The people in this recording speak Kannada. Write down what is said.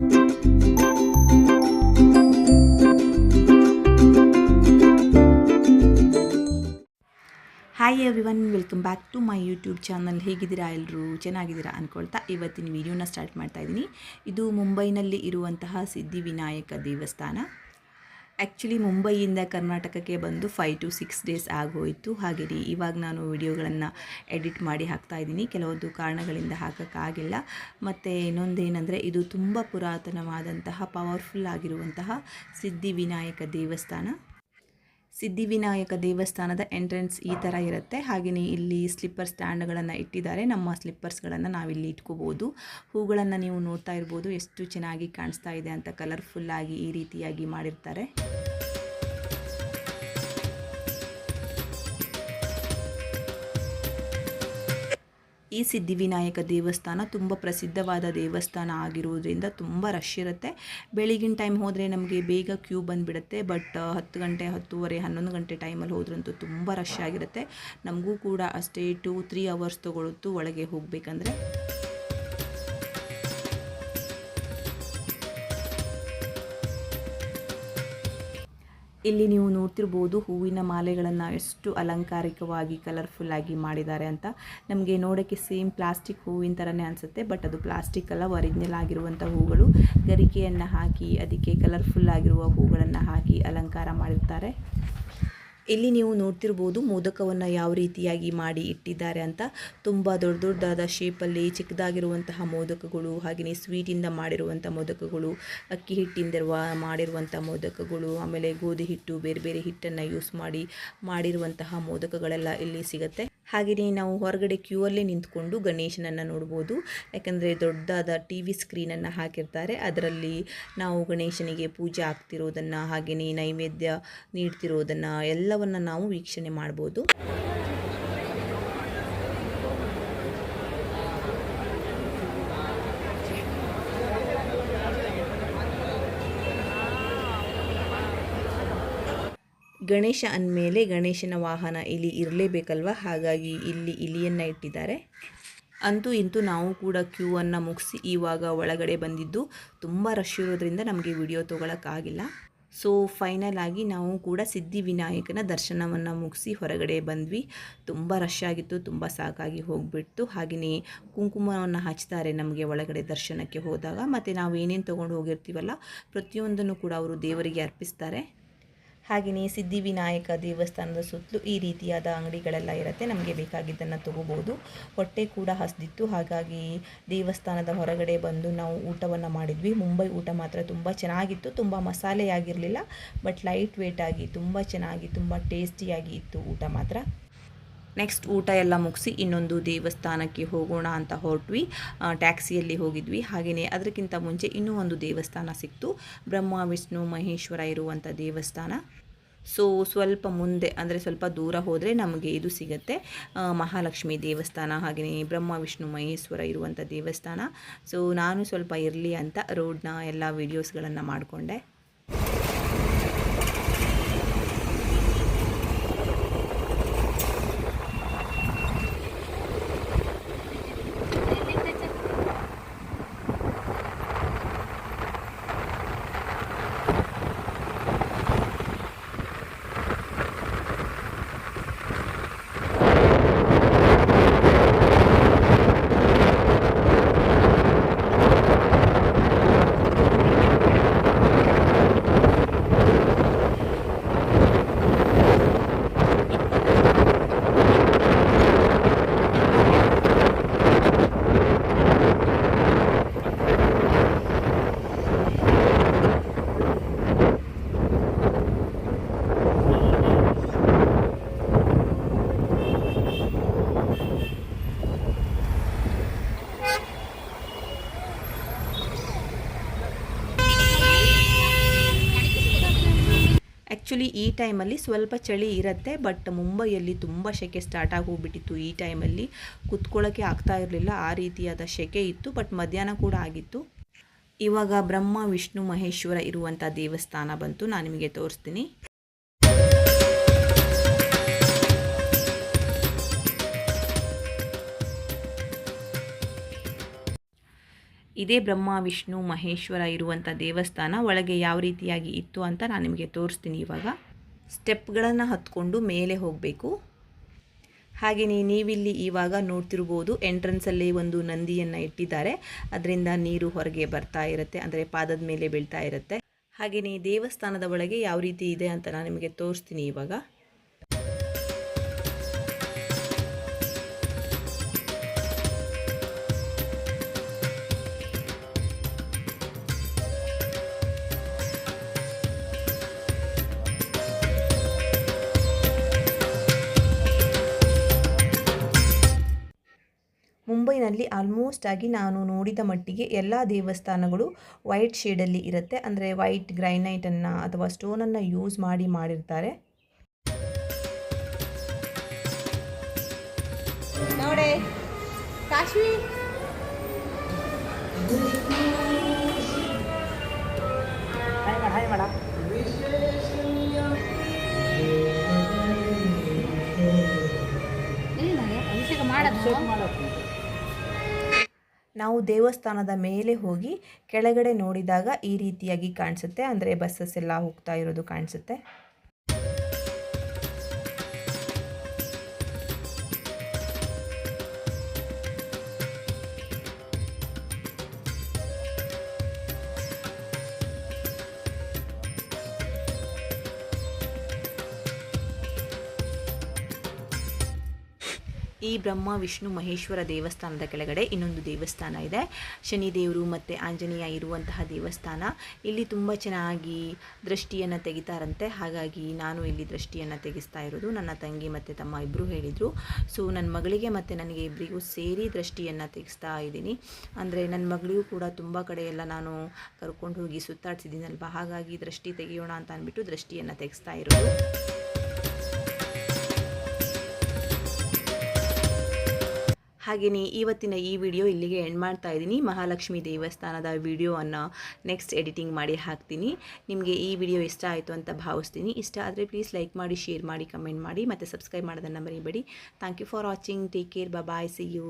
Hi everyone welcome back to my YouTube channel ಹೇಗಿದ್ದೀರಾ ಎಲ್ಲರೂ ಚೆನ್ನಾಗಿದ್ದೀರಾ ಅಂದ್ಕೊಳ್ತಾ ಇವತ್ತಿನ ವಿಡಿಯೋನ ಸ್ಟಾರ್ಟ್ ಮಾಡ್ತಾ ಇದ್ದೀನಿ. ಇದು ಮುಂಬೈನಲ್ಲಿ ಇರುವಂತಹ ಸಿದ್ಧಿವಿನಾಯಕ ದೇವಸ್ಥಾನ. ಆ್ಯಕ್ಚುಲಿ ಮುಂಬೈಯಿಂದ ಕರ್ನಾಟಕಕ್ಕೆ ಬಂದು ಫೈವ್ ಟು ಸಿಕ್ಸ್ ಡೇಸ್ ಆಗೋಯಿತು. ಹಾಗೆಯೇ ಇವಾಗ ನಾನು ವಿಡಿಯೋಗಳನ್ನು ಎಡಿಟ್ ಮಾಡಿ ಹಾಕ್ತಾ ಇದ್ದೀನಿ. ಕೆಲವೊಂದು ಕಾರಣಗಳಿಂದ ಹಾಕೋಕ್ಕಾಗಿಲ್ಲ. ಮತ್ತು ಇನ್ನೊಂದೇನೆಂದರೆ, ಇದು ತುಂಬ ಪುರಾತನವಾದಂತಹ ಪವರ್ಫುಲ್ ಆಗಿರುವಂತಹ ಸಿದ್ಧಿವಿನಾಯಕ ದೇವಸ್ಥಾನ. ಸಿದ್ಧಿವಿನಾಯಕ ದೇವಸ್ಥಾನದ ಎಂಟ್ರೆನ್ಸ್ ಈ ಥರ ಇರುತ್ತೆ. ಹಾಗೆಯೇ ಇಲ್ಲಿ ಸ್ಲಿಪ್ಪರ್ ಸ್ಟ್ಯಾಂಡ್ಗಳನ್ನು ಇಟ್ಟಿದ್ದಾರೆ. ನಮ್ಮ ಸ್ಲಿಪ್ಪರ್ಸ್ಗಳನ್ನು ನಾವಿಲ್ಲಿ ಇಟ್ಕೋಬೋದು. ಹೂಗಳನ್ನು ನೀವು ನೋಡ್ತಾ ಇರ್ಬೋದು. ಎಷ್ಟು ಚೆನ್ನಾಗಿ ಕಾಣಿಸ್ತಾ ಇದೆ ಅಂತ ಕಲರ್ಫುಲ್ಲಾಗಿ ಈ ರೀತಿಯಾಗಿ ಮಾಡಿರ್ತಾರೆ. ಈ ಸಿದ್ಧಿವಿನಾಯಕ ದೇವಸ್ಥಾನ ತುಂಬ ಪ್ರಸಿದ್ಧವಾದ ದೇವಸ್ಥಾನ ಆಗಿರುವುದರಿಂದ ತುಂಬ ರಶ್ ಇರುತ್ತೆ. ಬೆಳಗಿನ ಟೈಮ್ ಹೋದರೆ ನಮಗೆ ಬೇಗ ಕ್ಯೂ ಬಂದುಬಿಡುತ್ತೆ. ಬಟ್ ಹತ್ತು ಗಂಟೆ, ಹತ್ತುವರೆ, ಹನ್ನೊಂದು ಗಂಟೆ ಟೈಮಲ್ಲಿ ಹೋದ್ರಂತೂ ತುಂಬ ರಶ್ ಆಗಿರುತ್ತೆ. ನಮಗೂ ಕೂಡ ಅಷ್ಟೇ ಟೂ ತ್ರೀ ಅವರ್ಸ್ ತೊಗೊಳುತ್ತು ಒಳಗೆ ಹೋಗಬೇಕಂದ್ರೆ. ಇಲ್ಲಿ ನೀವು ನೋಡ್ತಿರ್ಬೋದು ಹೂವಿನ ಮಾಲೆಗಳನ್ನು ಎಷ್ಟು ಅಲಂಕಾರಿಕವಾಗಿ ಕಲರ್ಫುಲ್ ಆಗಿ ಮಾಡಿದ್ದಾರೆ ಅಂತ. ನಮಗೆ ನೋಡೋಕ್ಕೆ ಸೇಮ್ ಪ್ಲಾಸ್ಟಿಕ್ ಹೂವಿನ ಥರನೇ ಅನಿಸುತ್ತೆ ಬಟ್ ಅದು ಪ್ಲಾಸ್ಟಿಕ್ ಅಲ್ಲ ಒರಿಜಿನಲ್ ಆಗಿರುವಂಥ ಹೂಗಳು. ಗರಿಕೆಯನ್ನು ಹಾಕಿ, ಅದಕ್ಕೆ ಕಲರ್ಫುಲ್ ಆಗಿರುವ ಹೂಗಳನ್ನು ಹಾಕಿ ಅಲಂಕಾರ ಮಾಡಿರ್ತಾರೆ. ಇಲ್ಲಿ ನೀವು ನೋಡ್ತಿರ್ಬೋದು ಮೋದಕವನ್ನು ಯಾವ ರೀತಿಯಾಗಿ ಮಾಡಿ ಇಟ್ಟಿದ್ದಾರೆ ಅಂತ. ತುಂಬ ದೊಡ್ಡ ದೊಡ್ಡದಾದ ಶೇಪಲ್ಲಿ ಚಿಕ್ಕದಾಗಿರುವಂತಹ ಮೋದಕಗಳು ಹಾಗೆಯೇ ಸ್ವೀಟಿಂದ ಮಾಡಿರುವಂಥ ಮೋದಕಗಳು, ಅಕ್ಕಿ ಹಿಟ್ಟಿಂದ ಮಾಡಿರುವಂಥ ಮೋದಕಗಳು, ಆಮೇಲೆ ಗೋಧಿ ಹಿಟ್ಟು, ಬೇರೆ ಬೇರೆ ಹಿಟ್ಟನ್ನು ಯೂಸ್ ಮಾಡಿ ಮಾಡಿರುವಂತಹ ಮೋದಕಗಳೆಲ್ಲ ಇಲ್ಲಿ ಸಿಗುತ್ತೆ. ಹಾಗೆಯೇ ನಾವು ಹೊರಗಡೆ ಕ್ಯೂ ಅಲ್ಲಿ ನಿಂತ್ಕೊಂಡು ಗಣೇಶನನ್ನು ನೋಡ್ಬೋದು. ಯಾಕಂದರೆ ದೊಡ್ಡದಾದ ಟಿ ವಿ ಸ್ಕ್ರೀನನ್ನು ಹಾಕಿರ್ತಾರೆ. ಅದರಲ್ಲಿ ನಾವು ಗಣೇಶನಿಗೆ ಪೂಜೆ ಆಗ್ತಿರೋದನ್ನು ಹಾಗೆಯೇ ನೈವೇದ್ಯ ನೀಡ್ತಿರೋದನ್ನು ಎಲ್ಲವನ್ನು ನಾವು ವೀಕ್ಷಣೆ ಮಾಡ್ಬೋದು. ಗಣೇಶ ಅಂದಮೇಲೆ ಗಣೇಶನ ವಾಹನ ಇಲ್ಲಿ ಇರಲೇಬೇಕಲ್ವ? ಹಾಗಾಗಿ ಇಲ್ಲಿ ಇಲಿಯನ್ನು ಇಟ್ಟಿದ್ದಾರೆ. ಅಂತೂ ಇಂತೂ ನಾವು ಕೂಡ ಕ್ಯೂ ಅನ್ನು ಮುಗಿಸಿ ಇವಾಗ ಒಳಗಡೆ ಬಂದಿದ್ದು ತುಂಬ ರಶ್ ಇರೋದ್ರಿಂದ ನಮಗೆ ವಿಡಿಯೋ ತೊಗೊಳಕ್ಕಾಗಿಲ್ಲ. ಸೊ ಫೈನಲ್ ಆಗಿ ನಾವು ಕೂಡ ಸಿದ್ಧಿವಿನಾಯಕನ ದರ್ಶನವನ್ನು ಮುಗಿಸಿ ಹೊರಗಡೆ ಬಂದ್ವಿ. ತುಂಬ ರಶ್ ಆಗಿತ್ತು, ತುಂಬ ಸಾಕಾಗಿ ಹೋಗಿಬಿಡ್ತು. ಹಾಗೆಯೇ ಕುಂಕುಮವನ್ನು ಹಚ್ತಾರೆ ನಮಗೆ ಒಳಗಡೆ ದರ್ಶನಕ್ಕೆ ಹೋದಾಗ. ಮತ್ತು ನಾವು ಏನೇನು ತೊಗೊಂಡು ಹೋಗಿರ್ತೀವಲ್ಲ, ಪ್ರತಿಯೊಂದನ್ನು ಕೂಡ ಅವರು ದೇವರಿಗೆ ಅರ್ಪಿಸ್ತಾರೆ. ಹಾಗೆಯೇ ಸಿದ್ಧಿವಿನಾಯಕ ದೇವಸ್ಥಾನದ ಸುತ್ತಲೂ ಈ ರೀತಿಯಾದ ಅಂಗಡಿಗಳೆಲ್ಲ ಇರುತ್ತೆ. ನಮಗೆ ಬೇಕಾಗಿದ್ದನ್ನು ತಗೋಬೋದು. ಹೊಟ್ಟೆ ಕೂಡ ಹಸಿದಿತ್ತು. ಹಾಗಾಗಿ ದೇವಸ್ಥಾನದ ಹೊರಗಡೆ ಬಂದು ನಾವು ಊಟವನ್ನು ಮಾಡಿದ್ವಿ. ಮುಂಬೈ ಊಟ ಮಾತ್ರ ತುಂಬ ಚೆನ್ನಾಗಿತ್ತು. ತುಂಬ ಮಸಾಲೆಯಾಗಿರಲಿಲ್ಲ. ಬಟ್ ಲೈಟ್ ವೇಟಾಗಿ ತುಂಬ ಚೆನ್ನಾಗಿ, ತುಂಬ ಟೇಸ್ಟಿಯಾಗಿ ಇತ್ತು ಊಟ ಮಾತ್ರ. ನೆಕ್ಸ್ಟ್ ಊಟ ಎಲ್ಲ ಮುಗಿಸಿ ಇನ್ನೊಂದು ದೇವಸ್ಥಾನಕ್ಕೆ ಹೋಗೋಣ ಅಂತ ಹೊರಟ್ವಿ. ಟ್ಯಾಕ್ಸಿಯಲ್ಲಿ ಹೋಗಿದ್ವಿ. ಹಾಗೆಯೇ ಅದಕ್ಕಿಂತ ಮುಂಚೆ ಇನ್ನೂ ಒಂದು ದೇವಸ್ಥಾನ ಸಿಕ್ತು. ಬ್ರಹ್ಮ, ವಿಷ್ಣು, ಮಹೇಶ್ವರ ಇರುವಂಥ ದೇವಸ್ಥಾನ. ಸೊ ಸ್ವಲ್ಪ ಮುಂದೆ, ಅಂದರೆ ಸ್ವಲ್ಪ ದೂರ ಹೋದರೆ ನಮಗೆ ಇದು ಸಿಗುತ್ತೆ. ಮಹಾಲಕ್ಷ್ಮಿ ದೇವಸ್ಥಾನ, ಹಾಗೆಯೇ ಬ್ರಹ್ಮ, ವಿಷ್ಣು, ಮಹೇಶ್ವರ ಇರುವಂಥ ದೇವಸ್ಥಾನ. ಸೊ ನಾನು ಸ್ವಲ್ಪ ಇರಲಿ ಅಂತ ರೋಡ್ನ ಎಲ್ಲ ವೀಡಿಯೋಸ್ಗಳನ್ನು ಮಾಡಿಕೊಂಡೆ. ಆ್ಯಕ್ಚುಲಿ ಈ ಟೈಮಲ್ಲಿ ಸ್ವಲ್ಪ ಚಳಿ ಇರುತ್ತೆ ಬಟ್ ಮುಂಬೈಯಲ್ಲಿ ತುಂಬ ಸೆಕೆ ಸ್ಟಾರ್ಟ್ ಆಗೋಗ್ಬಿಟ್ಟಿತ್ತು ಈ ಟೈಮಲ್ಲಿ ಕುತ್ಕೊಳ್ಳೋಕ್ಕೆ ಆಗ್ತಾ ಇರಲಿಲ್ಲ, ಆ ರೀತಿಯಾದ ಸೆಕೆ ಇತ್ತು ಬಟ್ ಮಧ್ಯಾಹ್ನ ಕೂಡ ಆಗಿತ್ತು. ಇವಾಗ ಬ್ರಹ್ಮ, ವಿಷ್ಣು, ಮಹೇಶ್ವರ ಇರುವಂಥ ದೇವಸ್ಥಾನ ಬಂತು. ನಾನು ನಿಮಗೆ ತೋರಿಸ್ತೀನಿ. ಇದೇ ಬ್ರಹ್ಮ, ವಿಷ್ಣು, ಮಹೇಶ್ವರ ಇರುವಂಥ ದೇವಸ್ಥಾನ ಒಳಗೆ ಯಾವ ರೀತಿಯಾಗಿ ಇತ್ತು ಅಂತ ನಾನು ನಿಮಗೆ ತೋರಿಸ್ತೀನಿ ಇವಾಗ. ಸ್ಟೆಪ್ಗಳನ್ನು ಹತ್ಕೊಂಡು ಮೇಲೆ ಹೋಗಬೇಕು. ಹಾಗೆಯೇ ನೀವಿಲ್ಲಿ ಇವಾಗ ನೋಡ್ತಿರ್ಬೋದು ಎಂಟ್ರೆನ್ಸಲ್ಲಿ ಒಂದು ನಂದಿಯನ್ನು ಇಟ್ಟಿದ್ದಾರೆ. ಅದರಿಂದ ನೀರು ಹೊರಗೆ ಬರ್ತಾ ಇರುತ್ತೆ, ಅಂದರೆ ಪಾದದ ಮೇಲೆ ಬೀಳ್ತಾ ಇರುತ್ತೆ. ಹಾಗೆಯೇ ದೇವಸ್ಥಾನದ ಒಳಗೆ ಯಾವ ರೀತಿ ಇದೆ ಅಂತ ನಾನು ನಿಮಗೆ ತೋರಿಸ್ತೀನಿ ಇವಾಗ. ಮುಂಬೈನಲ್ಲಿ ಆಲ್ಮೋಸ್ಟ್ ಆಗಿ ನಾನು ನೋಡಿದ ಮಟ್ಟಿಗೆ ಎಲ್ಲ ದೇವಸ್ಥಾನಗಳು ವೈಟ್ ಶೇಡಲ್ಲಿ ಇರುತ್ತೆ. ಅಂದರೆ ವೈಟ್ ಗ್ರೈನೈಟನ್ನು ಅಥವಾ ಸ್ಟೋನನ್ನು ಯೂಸ್ ಮಾಡಿ ಮಾಡಿರ್ತಾರೆ. ನೋಡೆ ಕಾಶ್ಮೀ ಹಾಯ್ ಮಾಡ ಹಾಯ್ ಮಾಡ. ಅಭಿಷೇಕ ಮಾಡೋದು. ನಾವು ದೇವಸ್ಥಾನದ ಮೇಲೆ ಹೋಗಿ ಕೆಳಗಡೆ ನೋಡಿದಾಗ ಈ ರೀತಿಯಾಗಿ ಕಾಣಿಸುತ್ತೆ. ಅಂದರೆ ಬಸ್ಸಸ್ ಎಲ್ಲ ಹೋಗ್ತಾ ಇರೋದು ಕಾಣಿಸುತ್ತೆ. ಈ ಬ್ರಹ್ಮ, ವಿಷ್ಣು, ಮಹೇಶ್ವರ ದೇವಸ್ಥಾನದ ಕೆಳಗಡೆ ಇನ್ನೊಂದು ದೇವಸ್ಥಾನ ಇದೆ. ಶನಿದೇವರು ಮತ್ತು ಆಂಜನೇಯ ಇರುವಂತಹ ದೇವಸ್ಥಾನ. ಇಲ್ಲಿ ತುಂಬ ಚೆನ್ನಾಗಿ ದೃಷ್ಟಿಯನ್ನು ತೆಗಿತಾರಂತೆ. ಹಾಗಾಗಿ ನಾನು ಇಲ್ಲಿ ದೃಷ್ಟಿಯನ್ನು ತೆಗೆಸ್ತಾ ಇರೋದು. ನನ್ನ ತಂಗಿ ಮತ್ತು ತಮ್ಮ ಇಬ್ಬರು ಹೇಳಿದರು. ಸೊ ನನ್ನ ಮಗಳಿಗೆ ಮತ್ತು ನನಗೆ ಇಬ್ಬರಿಗೂ ಸೇರಿ ದೃಷ್ಟಿಯನ್ನು ತೆಗೆಸ್ತಾ ಇದ್ದೀನಿ. ಅಂದರೆ ನನ್ನ ಮಗಳಿಗೂ ಕೂಡ ತುಂಬ ಕಡೆಯೆಲ್ಲ ನಾನು ಕರ್ಕೊಂಡು ಹೋಗಿ ಸುತ್ತಾಡ್ಸಿದ್ದೀನಲ್ವ? ಹಾಗಾಗಿ ದೃಷ್ಟಿ ತೆಗೆಯೋಣ ಅಂತ ಅಂದ್ಬಿಟ್ಟು ದೃಷ್ಟಿಯನ್ನು ತೆಗೆಸ್ತಾ ಇರೋದು. ಹಾಗೆಯೇ ಇವತ್ತಿನ ಈ ವಿಡಿಯೋ ಇಲ್ಲಿಗೆ ಎಂಡ್ ಮಾಡ್ತಾ ಇದ್ದೀನಿ. ಮಹಾಲಕ್ಷ್ಮಿ ದೇವಸ್ಥಾನದ ವಿಡಿಯೋವನ್ನು ನೆಕ್ಸ್ಟ್ ಎಡಿಟಿಂಗ್ ಮಾಡಿ ಹಾಕ್ತೀನಿ. ನಿಮಗೆ ಈ ವಿಡಿಯೋ ಇಷ್ಟ ಆಯಿತು ಅಂತ ಭಾವಿಸ್ತೀನಿ. ಇಷ್ಟ ಆದರೆ ಪ್ಲೀಸ್ ಲೈಕ್ ಮಾಡಿ ಶೇರ್ ಮಾಡಿ ಕಮೆಂಟ್ ಮಾಡಿ, ಮತ್ತು ಸಬ್ಸ್ಕ್ರೈಬ್ ಮಾಡೋದನ್ನು ಮರಿಬೇಡಿ. Thank you for watching take care bye see you